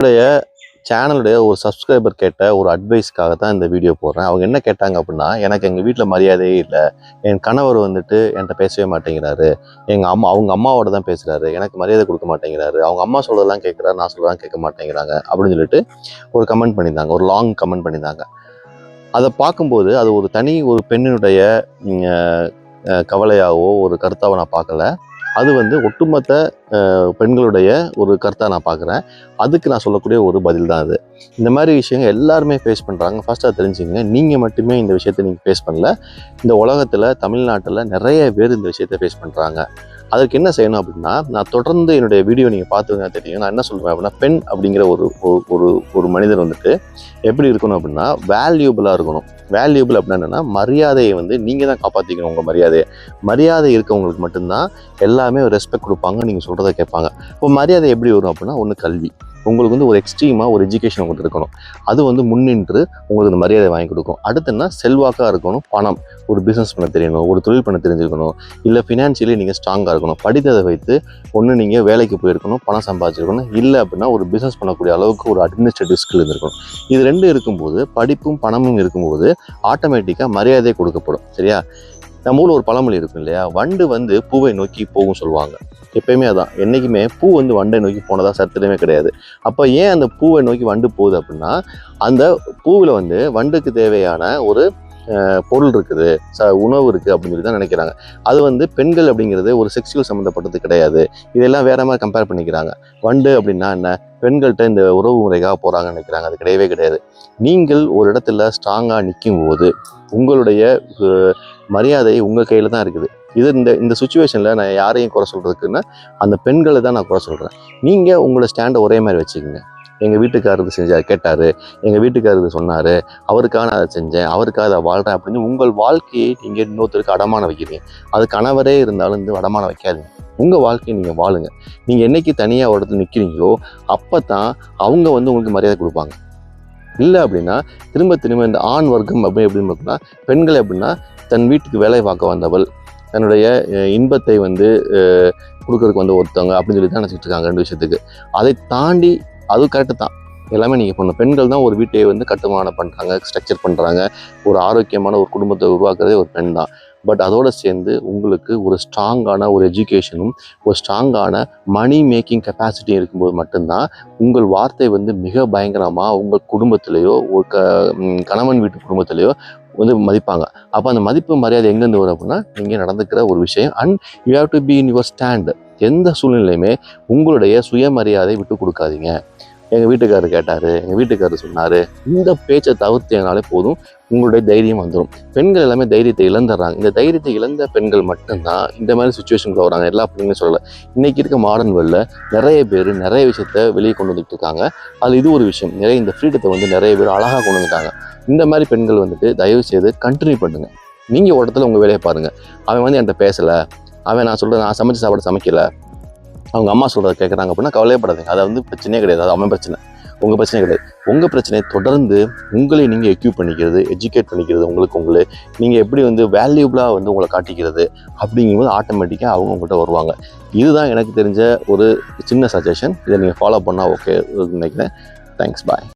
என்னுடைய சேனலுடைய ஒரு சப்ஸ்கிரைபர் கேட்ட ஒரு அட்வைஸ்க்காக தான் இந்த வீடியோ போடுறேன். அவங்க என்ன கேட்டாங்க அப்படின்னா எனக்கு எங்கள் வீட்டில் மரியாதையே இல்லை. என் கணவர் வந்துட்டு என்கிட்ட பேசவே மாட்டேங்கிறாரு. எங்கள் அம்மா அவங்க அம்மாவோட தான் பேசுகிறாரு எனக்கு மரியாதை கொடுக்க மாட்டேங்கிறாரு. அவங்க அம்மா சொல்கிறதெல்லாம் கேட்குறாரு நான் சொல்கிறதெல்லாம் கேட்க மாட்டேங்கிறாங்க அப்படின்னு சொல்லிட்டு ஒரு கமெண்ட் பண்ணியிருந்தாங்க. ஒரு லாங் கமெண்ட் பண்ணியிருந்தாங்க. அதை பார்க்கும்போது அது ஒரு தனி ஒரு பெண்ணினுடைய கவலையாகவோ ஒரு கருத்தாவோ நான் பார்க்கல. அது வந்து ஒட்டுமொத்த பெண்களுடைய ஒரு கருத்தாக நான் பார்க்குறேன் அதுக்கு நான் சொல்லக்கூடிய ஒரு பதில் தான் அது. இந்த மாதிரி விஷயங்கள் எல்லாருமே ஃபேஸ் பண்ணுறாங்க ஃபஸ்ட்டாக தெரிஞ்சுங்க நீங்கள் மட்டுமே இந்த விஷயத்தை நீங்கள் ஃபேஸ் பண்ணல. இந்த உலகத்தில் தமிழ்நாட்டில் நிறைய பேர் இந்த விஷயத்தை ஃபேஸ் பண்ணுறாங்க அதற்கு என்ன செய்யணும் அப்படின்னா நான் தொடர்ந்து என்னுடைய வீடியோ நீங்கள் பார்த்துருந்தா தெரியும். நான் என்ன சொல்லுவேன் அப்படின்னா பெண் அப்படிங்கிற ஒரு ஒரு- ஒரு ஒரு மனிதர் வந்துட்டு எப்படி இருக்கணும் அப்படின்னா வேல்யூபிளாக இருக்கணும். வேல்யூபிள் அப்படின்னா என்னென்னா மரியாதையை வந்து நீங்கள் தான் காப்பாற்றிக்கணும் உங்கள் மரியாதையை. மரியாதை இருக்கவங்களுக்கு மட்டும்தான் எல்லாமே ரெஸ்பெக்ட் கொடுப்பாங்க நீங்கள் சொல்கிறத கேட்பாங்க. இப்போ மரியாதை எப்படி வரும் அப்படின்னா ஒன்று கல்வி. உங்களுக்கு வந்து ஒரு எக்ஸ்ட்ரீமாக ஒரு எஜுகேஷன் உங்களுக்கு இருக்கணும். அது வந்து முன்னின்று உங்களுக்கு இந்த மரியாதை வாங்கி கொடுக்கும். அடுத்துன்னா செல்வாக்காக இருக்கணும் பணம். ஒரு பிஸ்னஸ் பண்ண தெரியணும் ஒரு தொழில் பண்ண தெரிஞ்சிருக்கணும் இல்லை ஃபினான்ஷியலி நீங்கள் ஸ்ட்ராங்காக இருக்கணும். படித்ததை வைத்து ஒன்று நீங்கள் வேலைக்கு போயிருக்கணும் பணம் சம்பாதிச்சிருக்கணும். இல்லை அப்படின்னா ஒரு பிஸ்னஸ் பண்ணக்கூடிய அளவுக்கு ஒரு அட்மினிஸ்ட்ரேட்டிவ் ஸ்கில் இருந்திருக்கணும். இது ரெண்டு இருக்கும்போது படிப்பும் பணமும் இருக்கும்போது ஆட்டோமேட்டிக்காக மரியாதை கொடுக்கப்படும். சரியா? நம்ம ஊரில் ஒரு பழமொழி இருக்கும் இல்லையா? வண்டு வந்து பூவை நோக்கி போகும் சொல்லுவாங்க. எப்பயுமே அதான். என்றைக்குமே பூ வந்து வண்டை நோக்கி போனதாக சத்திரமே கிடையாது. அப்போ ஏன் அந்த பூவை நோக்கி வண்டு போகுது அப்படின்னா அந்த பூவில் வந்து வண்டுக்கு தேவையான ஒரு பொருள் இருக்குது. ச உணவு இருக்குது அப்படின்னு சொல்லி தான் நினைக்கிறாங்க. அது வந்து பெண்கள் அப்படிங்கிறது ஒரு செக்ஷுவல் சம்மந்தப்பட்டது கிடையாது. இதெல்லாம் வேற மாதிரி கம்பேர் பண்ணிக்கிறாங்க. வண்டு அப்படின்னா என்ன? பெண்கள்கிட்ட இந்த உறவு முறைக்காக போகிறாங்கன்னு நினைக்கிறாங்க. அது கிடையவே கிடையாது. நீங்கள் ஒரு இடத்துல ஸ்ட்ராங்காக நிற்கும் போது உங்களுடைய மரியாதை உங்கள் கையில் தான் இருக்குது. இது இந்த இந்த சுச்சுவேஷனில் நான் யாரையும் குறை சொல்கிறதுக்குன்னா அந்த பெண்களை தான் நான் குறை சொல்கிறேன் நீங்கள் உங்களோட ஸ்டாண்டை ஒரே மாதிரி வச்சுக்கோங்க. எங்கள் வீட்டுக்காரர் செஞ்சார் கேட்டார் எங்கள் வீட்டுக்காரர் சொன்னார் அவருக்காக நான் அதை செஞ்சேன் அவருக்காக அதை வாழ்கிறேன் அப்படின்னு உங்கள் வாழ்க்கையை நீங்கள் இன்னொருத்தருக்கு அடமான வைக்கிறீங்க. அது கணவரே இருந்தாலும் வந்து அடமான வைக்காதீங்க. உங்கள் வாழ்க்கையை நீங்கள் வாழுங்க. நீங்கள் என்னைக்கு தனியாக ஒரு இடத்துல நிற்கிறீங்களோ அப்போ தான் அவங்க வந்து உங்களுக்கு மரியாதை கொடுப்பாங்க. இல்லை அப்படின்னா திரும்ப திரும்ப இந்த ஆண் வர்க்கம் அப்படி எப்படின்னு பார்த்தோம்னா பெண்கள் எப்படின்னா தன் வீட்டுக்கு வேலை பார்க்க வந்தவள் தன்னுடைய இன்பத்தை வந்து கொடுக்கறதுக்கு வந்து ஒருத்தவங்க அப்படின்னு சொல்லி தான் நினச்சிட்டு இருக்காங்க ரெண்டு விஷயத்துக்கு. அதை தாண்டி அது கரெக்டு தான். எல்லாமே நீங்கள் பண்ணணும் பெண்கள் தான் ஒரு வீட்டை வந்து கட்டுமானம் பண்ணுறாங்க ஸ்ட்ரக்சர் பண்ணுறாங்க ஒரு ஆரோக்கியமான ஒரு குடும்பத்தை உருவாக்குறதே ஒரு பெண் தான். பட் அதோடு சேர்ந்து உங்களுக்கு ஒரு ஸ்ட்ராங்கான ஒரு எஜுகேஷனும் ஒரு ஸ்ட்ராங்கான மணி மேக்கிங் கெப்பாசிட்டி இருக்கும்போது மட்டும்தான் உங்கள் வார்த்தை வந்து மிக பயங்கரமாக உங்கள் குடும்பத்திலேயோ ஒரு க கணவன் வீட்டு குடும்பத்திலேயோ வந்து மதிப்பாங்க. அப்போ அந்த மதிப்பு மரியாதை எங்கேருந்து வரும் அப்படின்னா நீங்கள் நடந்துக்கிற ஒரு விஷயம். And you have to be in your stand எந்த சூழ்நிலையுமே உங்களுடைய சுயமரியாதை விட்டு கொடுக்காதீங்க. எங்கள் வீட்டுக்காரர் கேட்டார் எங்கள் வீட்டுக்காரர் சொன்னார் இந்த பேச்சை தவிர்த்தீங்கனாலே போதும். உங்களுடைய தைரியம் வந்துடும் பெண்கள் எல்லாமே தைரியத்தை இழந்துடுறாங்க. இந்த தைரியத்தை இழந்த பெண்கள் மட்டும்தான் இந்த மாதிரி சுச்சுவேஷனுக்கு வராங்க. எல்லா பிள்ளைங்களும் சொல்லலை. இன்றைக்கி இருக்க மாடர்ன் வேர்ல்டில் நிறைய பேர் நிறைய விஷயத்த வெளியே கொண்டு வந்துட்டு இருக்காங்க. அதில் இது ஒரு விஷயம். நிறைய இந்த ஃப்ரீடத்தை வந்து நிறைய பேர் அழகாக கொண்டு வந்துட்டாங்க. இந்த மாதிரி பெண்கள் வந்துட்டு தயவு செய்து கண்டினியூ பண்ணுங்கள் நீங்கள் ஒரு இடத்துல உங்கள் வேலையை பாருங்கள் அவன் வந்து என்கிட்ட பேசலை. அவன் நான் சொல்கிறேன் நான் சமைச்சு சாப்பாடு சமைக்கல. அவங்க அம்மா சொல்கிறத கேட்குறாங்க அப்படின்னா கவலையப்படாதீங்க. அது வந்து பிரச்சனையே கிடையாது. அது அவன் பிரச்சனை. உங்கள் பிரச்சனை கிடையாது. உங்கள் பிரச்சனையை தொடர்ந்து உங்களை நீங்கள் எக்யூப் பண்ணிக்கிறது எஜுகேட் பண்ணிக்கிறது உங்களுக்கு உங்களை. நீங்கள் எப்படி வந்து வேல்யூபிளாக வந்து உங்களை காட்டிக்கிறது அப்படிங்கும்போது ஆட்டோமேட்டிக்காக அவங்க உங்கள்கிட்ட வருவாங்க. இதுதான் எனக்கு தெரிஞ்ச ஒரு சின்ன சஜஷன் இதை நீங்கள் ஃபாலோ பண்ணால் ஓகே நினைக்கிறேன். Thanks bye